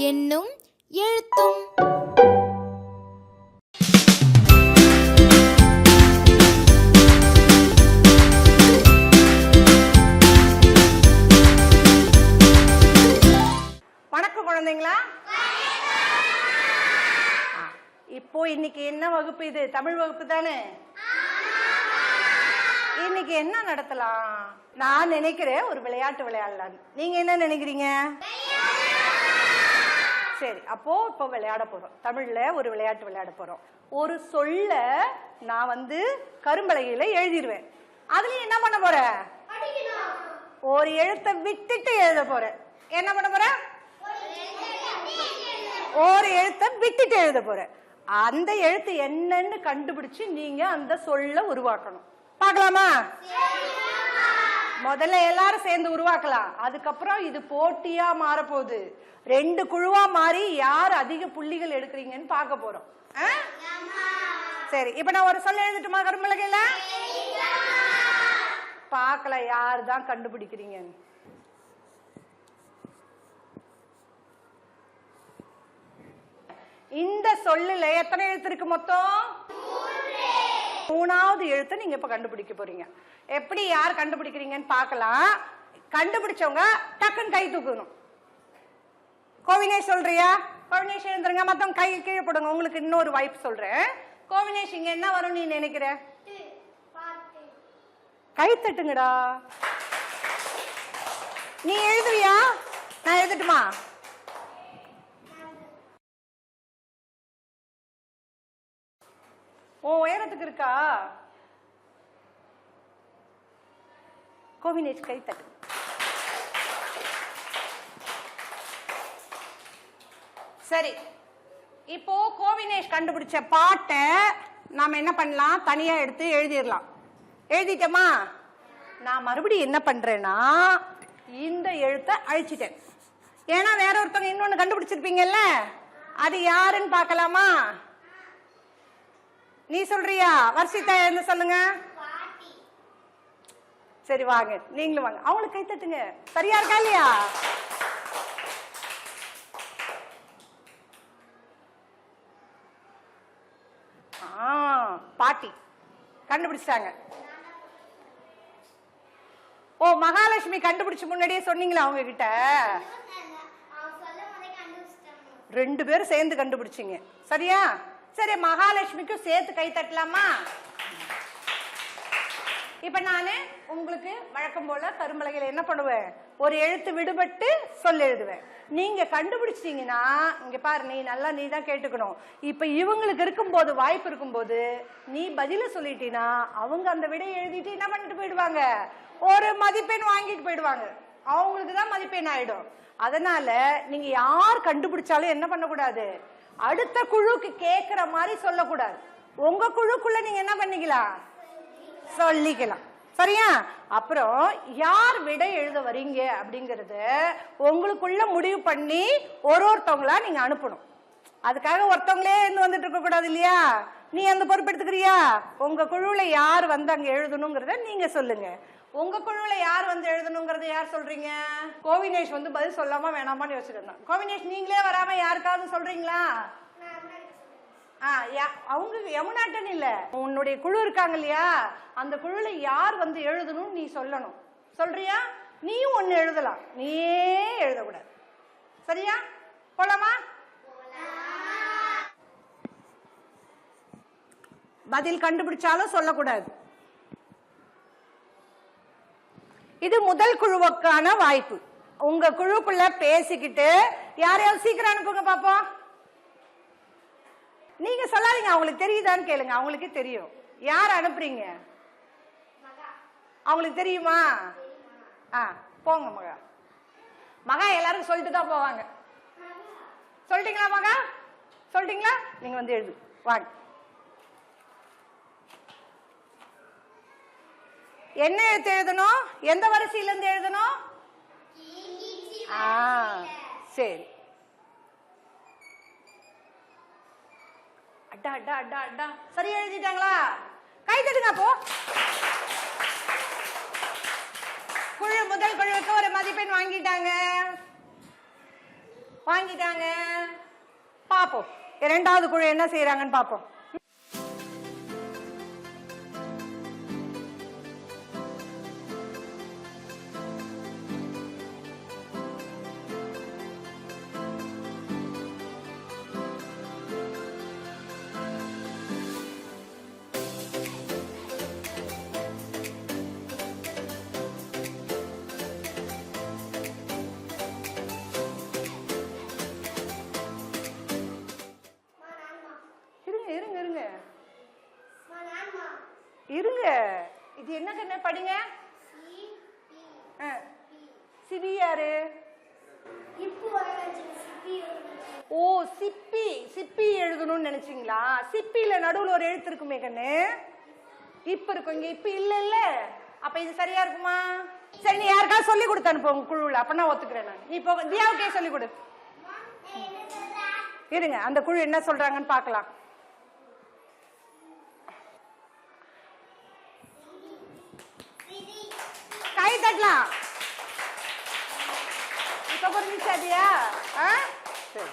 என்னும் எழுத்தும் குழந்தைங்களா? இப்போ இன்னைக்கு என்ன வகுப்பு இது? தமிழ் வகுப்பு தானே? இன்னைக்கு என்ன நடத்தலாம்? நான் நினைக்கிறேன் ஒரு விளையாட்டு விளையாடலாம். நீங்க என்ன நினைக்கிறீங்க? சரி அப்போ இப்போ விளையாட போறோம். தமிழ்ல ஒரு விளையாட்டு விளையாட போறோம். ஒரு சொல்ல நான் வந்து கரும்பலகையில எழுதிடுவேன் அதுல என்ன பண்ண போற? ஒரு எழுத்தை விட்டுட்டு எழுத போறேன். என்ன பண்ண போறேன் ஒரு எழுத்தை விட்டுட்டு எழுத போறேன். அந்த எழுத்து என்னன்னு கண்டுபிடிச்சு நீங்க அந்த சொல்ல உருவாக்கணும். பார்க்கலாமா? முதல்ல எல்லாரும் சேர்ந்து உருவாக்கலாம். அதுக்கப்புறம் இது போட்டியா மாறப்போகுது. ரெண்டு குழுவா மாறி யார் அதிக புள்ளிகள் எடுக்கிறீங்கன்னு பார்க்க போறோம். ஆ? சரி இப்ப நான் ஒரு சொல்ல எழுதிட்டுமா கரும்பலகையில? பார்க்கலாம் யார் தான் கண்டுபிடிக்கிறீங்கன்னு. இந்த சொல்லுல எத்தனை எழுத்து இருக்கு மொத்தம்? மூணாவது எழுத்து நீங்க இப்ப கண்டுபிடிக்க போறீங்க. எப்படி யார் கண்டுபிடிக்கிறீங்கன்னு பார்க்கலாம். கண்டுபிடிச்சவங்க டக்குன்னு கை தூக்கணும். கோவினேஷ் சொல்றியா? கோவினேஷ் எழுந்துருங்க. மத்தவங்க கை கீழே போடுங்க. உங்களுக்கு இன்னொரு வாய்ப்பு சொல்றேன். கோவினேஷ் இங்க என்ன வரும் நீ நினைக்கிற? கை தட்டுங்கடா. நீ எழுதுவியா? நான் எழுதட்டுமா? உன் உயரத்துக்கு இருக்கா? கோவினேஷ் கை தட்டு. சரி இப்போ கோவினேஷ் கண்டுபிடிச்ச பாட்டை நாம என்ன பண்ணலாம்? தனியா எடுத்து எழுதிடலாம். எழுதிட்டோமா? நான் மறுபடியும் என்ன பண்றேன்னா இந்த எழுத்தை அழிச்சிட்டேன். ஏன்னா வேற ஒருத்தவங்க இன்னொன்னு கண்டுபிடிச்சிருப்பீங்கல்ல? அது யாருன்னு பார்க்கலாமா? நீ சொல்றியா? வர்ஷிதா என்ன சொல்லுங்க. சரி வாங்க. நீங்களும் வாங்க. அவங்களுக்கு கை தட்டுங்க. சரியா இருக்கா இல்லையா? ஆ பாட்டி. கண்டுபிடிச்சிட்டாங்க. ஓ மகாலட்சுமி கண்டுபிடிச்சு முன்னாடியே சொன்னீங்களா அவங்க கிட்ட ரெண்டு பேரும் சேர்ந்து கண்டுபிடிச்சிங்க. சரியா? சரி மகாலட்சுமிக்கும் சேர்த்து கை தட்டலாமா? இப்ப நானு உங்களுக்கு வழக்கம் போல கரும்பலகையில என்ன பண்ணுவேன்? ஒரு எழுத்து விடுபட்டு சொல் எழுதுவேன். நீங்க கண்டுபிடிச்சிட்டீங்கன்னா இங்க பாரு நீ நல்லா நீ தான் கேட்டுக்கணும். இப்ப இவங்களுக்கு இருக்கும்போது வாய்ப்பு இருக்கும்போது நீ பதில சொல்லிட்டீன்னா அவங்க அந்த விடையை எழுதிட்டு என்ன பண்ணிட்டு போயிடுவாங்க? ஒரு மதிப்பெண் வாங்கிட்டு போயிடுவாங்க. அவங்களுக்கு தான் மதிப்பெண் ஆயிடும். அதனால நீங்க யார் கண்டுபிடிச்சாலும் என்ன பண்ணக்கூடாது? அடுத்த குழுக்கு கேட்கிற மாதிரி சொல்லக்கூடாது. உங்க குழுக்குள்ள நீங்க என்ன பண்ணிக்கலாம்? சொல்லிக்கலாம். சரியா? அப்புறம் யார் விடை எழுத வரீங்க அப்படிங்கறத உங்களுக்குள்ள முடிவு பண்ணி ஒரு ஒருத்தவங்களா நீங்க அனுப்பணும். அதுக்காக ஒருத்தவங்களே இருந்து வந்துட்டு இருக்க கூடாது இல்லையா? நீ அந்த பொறுப்பு எடுத்துக்கிறியா உங்க குழுல யார் வந்து அங்க எழுதணுங்கிறத நீங்க சொல்லுங்க. உங்க குழுல யார் வந்து எழுதணுங்கிறத யார் சொல்றீங்க? கோவினேஷ் வந்து பதில் சொல்லாம வேணாமான்னு யோசிச்சுட்டு கோவினேஷ் நீங்களே வராம யாருக்காவது சொல்றீங்களா? ஆ, யா- அவங்க யமுனாட்டன் இல்ல. உன்னுடைய குழு இருக்காங்க இல்லையா? அந்த குழுல யார் வந்து எழுதணும்னு நீ சொல்லணும். சொல்றியா? நீயும் ஒன்னு எழுதலாம். நீயே எழுதக்கூடாது. சரியா? போலாமா? பதில் கண்டுபிடிச்சாலும் சொல்லக்கூடாது. இது முதல் குழுவுக்கான வாய்ப்பு. உங்க குழுக்குள்ள பேசிக்கிட்டு யாரையாவது சீக்கிரம் அனுப்புங்க பாப்போம் நீங்க சொல்லாதீங்க அவங்களுக்கு தெரியுதான்னு கேளுங்க அவங்களுக்கு தெரியும். யார் அனுப்புறீங்க? அவங்களுக்கு தெரியுமா? ஆ போங்க மகா. மகா எல்லாரும் சொல்லிட்டு தான் போவாங்க. சொல்லிட்டீங்களா மகா? சொல்லிட்டீங்களா? நீங்க வந்து எழுது. வாங்க. என்ன எழுத்து எழுதணும்? எந்த வரிசையில இருந்து எழுதணும்? ஆ சரி. அட்டா அட்டா அட்டா அட்டா சரி எழுதிட்டாங்களா? கை தட்டுங்க அப்போ. குழு முதல் குழுவுக்கு ஒரு மதிப்பெண் வாங்கிட்டாங்க. வாங்கிட்டாங்க. பாப்போம் இரண்டாவது குழு என்ன செய்யறாங்கன்னு பாப்போம் என்ன கண்ணு படிங்க. சிபி யாரு? ஓ சிப்பி. சிப்பி எழுதணும்னு நினைச்சீங்களா? சிப்பில நடுவுல ஒரு எழுத்து இருக்குமே கண்ணு. இப்ப இருக்கும் இங்க இப்ப இல்ல இல்ல. அப்ப இது சரியா இருக்குமா? சரி நீ யாருக்காவது சொல்லி கொடுத்து அனுப்பு உங்க குழுல அப்ப நான் ஒத்துக்கிறேன் நான். நீ இப்போ தியாவுக்கே சொல்லி கொடு. இருங்க அந்த குழு என்ன சொல்றாங்கன்னு பார்க்கலாம். கை தட்டலாம் இப்ப புரிஞ்சுச்சா தியா ஆ சரி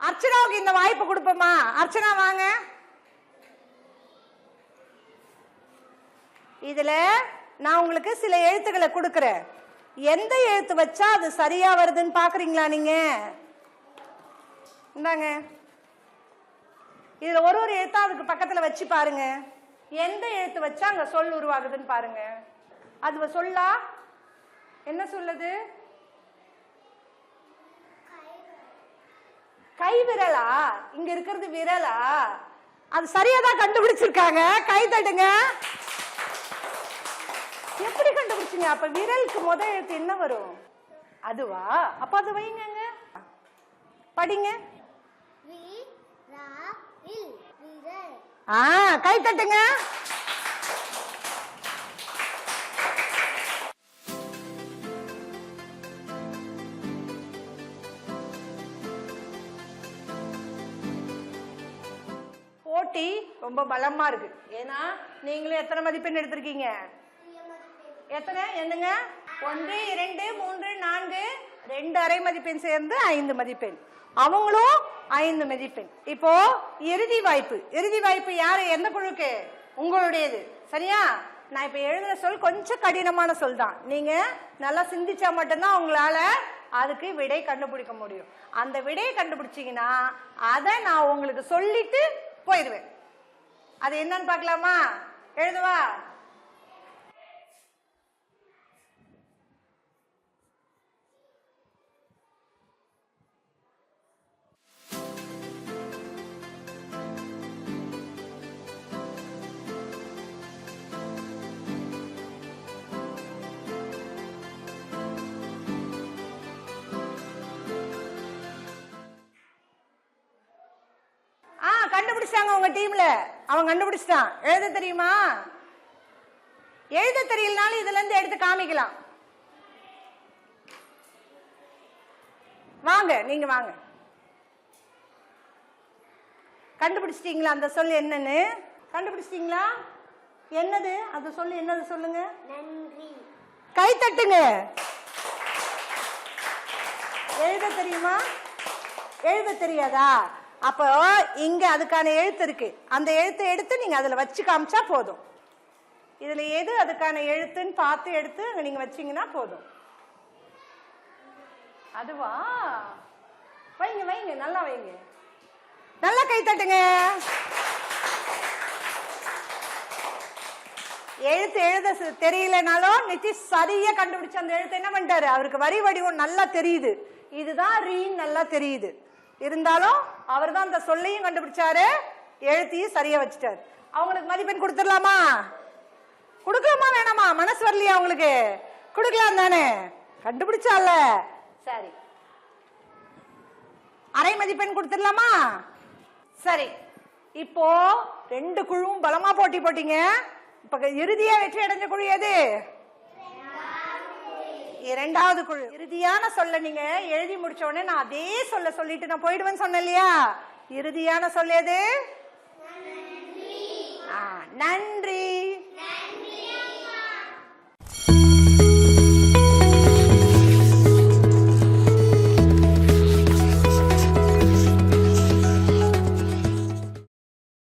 அர்ச்சனாவுக்கு இந்த வாய்ப்பு கொடுப்போமா? அர்ச்சனா வாங்க. இதுல நான் உங்களுக்கு சில எழுத்துக்களை கொடுக்கறேன். எந்த எழுத்து வச்சா அது சரியா வருதுன்னு பாக்குறீங்களா நீங்க? இந்தாங்க. இதுல ஒரு ஒரு எழுத்தா அதுக்கு பக்கத்துல வச்சு பாருங்க. எந்த எழுத்து வச்சா அங்க சொல் உருவாகுதுன்னு பாருங்க. அது சொல்லா? என்ன சொல்லுது? கை விரலா இங்க இருக்கிறது விரலா? அது சரியாதான் கண்டுபிடிச்சிருக்காங்க. கை தட்டுங்க. எப்படி கண்டுபிடிச்சீங்க? அப்ப விரலுக்கு முத எழுத்து என்ன வரும்? அதுவா? அப்ப அது வைங்கங்க படிங்க. ஆ கை தட்டுங்க. போட்டி ரொம்ப பலமா இருக்கு. ஏன்னா நீங்களும் எத்தனை மதிப்பெண் எடுத்திருக்கீங்க? எத்தனை? என்னங்க? ஒன்று இரண்டு மூன்று நான்கு. ரெண்டு அரை மதிப்பெண் சேர்ந்து ஐந்து மதிப்பெண். அவங்களும் ஐந்து மதிப்பெண். இப்போ இறுதி வாய்ப்பு. இறுதி வாய்ப்பு யாரு? எந்த குழுக்கு? உங்களுடையது. சரியா? நான் இப்ப எழுதுற சொல் கொஞ்சம் கடினமான சொல் தான். நீங்க நல்லா சிந்திச்சா மட்டும்தான் உங்களால அதுக்கு விடை கண்டுபிடிக்க முடியும். அந்த விடையை கண்டுபிடிச்சீங்கன்னா அதை நான் உங்களுக்கு சொல்லிட்டு போயிடுவேன். அது என்னன்னு பார்க்கலாமா? எழுதுவா? கண்டுபிடிச்சிட்டாங்க உங்க டீம்ல? அவன் கண்டுபிடிச்சிட்டான். எழுத தெரியுமா? எழுத தெரியலனாலும் இதுல இருந்து எடுத்து காமிக்கலாம். வாங்க நீங்க வாங்க. கண்டுபிடிச்சிட்டீங்களா? அந்த சொல் என்னன்னு? கண்டுபிடிச்சிட்டீங்களா? என்னது? அந்த சொல் என்னது சொல்லுங்க? நன்றி. கை தட்டுங்க. எழுத தெரியுமா? எழுத தெரியாதா? அப்போ இங்க அதுக்கான எழுத்து இருக்கு. அந்த எழுத்தை எடுத்து நீங்க அதுல வச்சு காமிச்சா போதும். இதுல எது அதுக்கான எழுத்துன்னு பார்த்து எடுத்து அங்க நீங்க வச்சீங்கன்னா போதும். அதுவா? வைங்க வைங்க நல்லா வைங்க. நல்லா கை தட்டுங்க. எழுத்து எழுத தெரியலனாலும் நிதிஷ் சரியா கண்டுபிடிச்ச அந்த எழுத்து என்ன பண்ணிட்டாரு? அவருக்கு வரி வடிவம் நல்லா தெரியுது. இதுதான் ரீன் நல்லா தெரியுது. இருந்தாலும் அவர் தான் அந்த சொல்லையும் கண்டுபிடிச்சாரு எழுத்தையும் சரியா வச்சுட்டாரு. அவங்களுக்கு மதிப்பெண் கொடுத்துடலாமா? கொடுக்கலாமா வேணாமா? மனசு வரலையா அவங்களுக்கு? கொடுக்கலாம் தானே? கண்டுபிடிச்சால. சரி. அரை மதிப்பெண் கொடுத்துடலாமா? சரி. இப்போ ரெண்டு குழுவும் பலமா போட்டி போட்டீங்க. இப்ப இறுதியா வெற்றி அடைஞ்ச குழு எது? இரண்டாவது குழு. இறுதியான சொல்ல நீங்க எழுதி முடிச்ச உடனே நான் அதே சொல்ல சொல்லிட்டு நான் போயிடுவேன்னு சொன்னேன் இல்லையா? இறுதியான சொல் எது? ஆ, நன்றி.